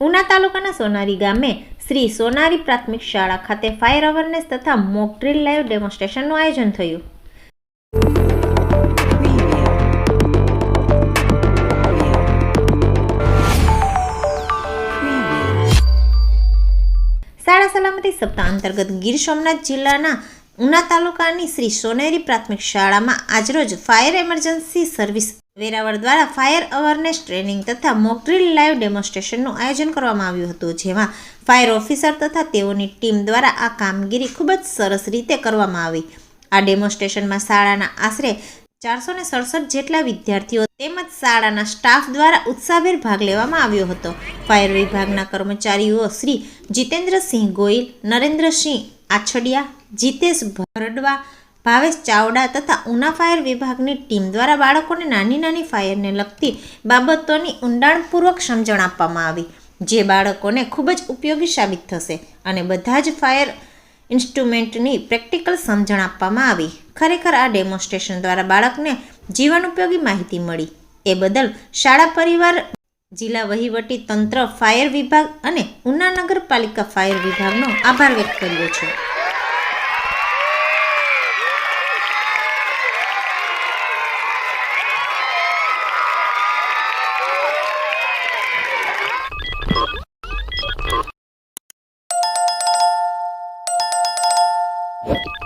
ઉના તાલુકાના સોનારી ગામે શ્રી સોનારી પ્રાથમિક શાળા ખાતે ફાયર અવેરનેસ તથા મોક ડ્રીલ લાઈવ ડેમોન્સ્ટ્રેશનનું આયોજન થયું. શાળા સલામતી સપ્તાહ અંતર્ગત ગીર સોમનાથ જિલ્લાના ઉના તાલુકાની શ્રી સોનેરી પ્રાથમિક શાળામાં આજરોજ ફાયર એમરજન્સી સર્વિસ વેરાવળ દ્વારા ફાયર અવેરનેસ ટ્રેનિંગ તથા મોકડ્રીલ લાઈવ ડેમોન્સ્ટ્રેશનનું આયોજન કરવામાં આવ્યું હતું, જેમાં ફાયર ઓફિસર તથા તેઓની ટીમ દ્વારા આ કામગીરી ખૂબ જ સરસ રીતે કરવામાં આવી. આ ડેમોન્સ્ટ્રેશનમાં શાળાના આશરે ચારસો ને સડસઠ જેટલા વિદ્યાર્થીઓ તેમજ શાળાના સ્ટાફ દ્વારા ઉત્સાહભેર ભાગ લેવામાં આવ્યો હતો. ફાયર વિભાગના કર્મચારીઓ શ્રી જીતેન્દ્રસિંહ ગોયલ, નરેન્દ્રસિંહ આછડિયા, જીતેશ ભરડવા ભાવેશ ચાવડા તથા ઉના ફાયર વિભાગની ટીમ દ્વારા બાળકોને નાની નાની ફાયરને લગતી બાબતોની ઊંડાણપૂર્વક સમજણ આપવામાં આવી, જે બાળકોને ખૂબ જ ઉપયોગી સાબિત થશે અને બધા જ ફાયર ઇન્સ્ટ્રુમેન્ટની પ્રેક્ટિકલ સમજણ આપવામાં આવી. ખરેખર આ ડેમોન્સ્ટ્રેશન દ્વારા બાળકને જીવન ઉપયોગી માહિતી મળી. એ બદલ શાળા પરિવાર, જિલ્લા વહીવટી તંત્ર, ફાયર વિભાગ અને ઉના નગરપાલિકા ફાયર વિભાગનો આભાર વ્યક્ત કર્યો છે. you